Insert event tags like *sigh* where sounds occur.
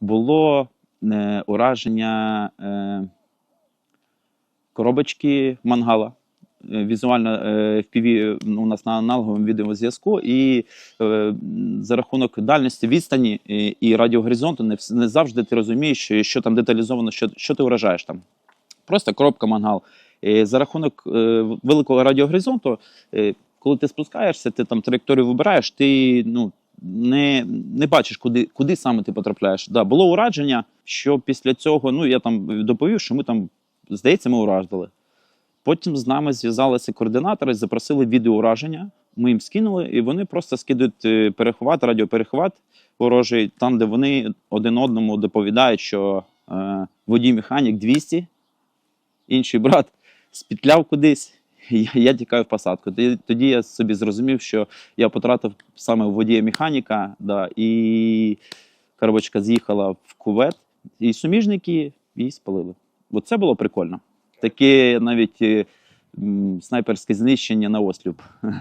було е, ураження е, коробочки мангала. Е, Візуально е, FPV ну, у нас на аналоговому відеозв'язку, і е, за рахунок дальності відстані і, радіогоризонту не, не завжди ти розумієш, що, там деталізовано, що, що ти вражаєш там. Просто коробка мангал. І за рахунок е, великого радіогоризонту, е, коли ти спускаєшся, ти там траєкторію вибираєш, ти ну, не, не бачиш, куди, куди саме ти потрапляєш. Да, було ураження, що після цього, ну я там доповів, що ми там, здається, ми уражили. Потім з нами зв'язалися координатори, запросили відеоураження. Ми їм скинули, і вони просто скидують е, перехват, радіоперехват ворожий, там, де вони один одному доповідають, що е, водій механік 200, інший брат спітляв кудись. *laughs* Я, я тікаю в посадку. Тоді, я собі зрозумів, що я потратив саме водія механіка, да, і коробочка з'їхала в кувет, і суміжники її спалили. Бо це було прикольно. Таке навіть м, снайперське знищення на осліп. *laughs*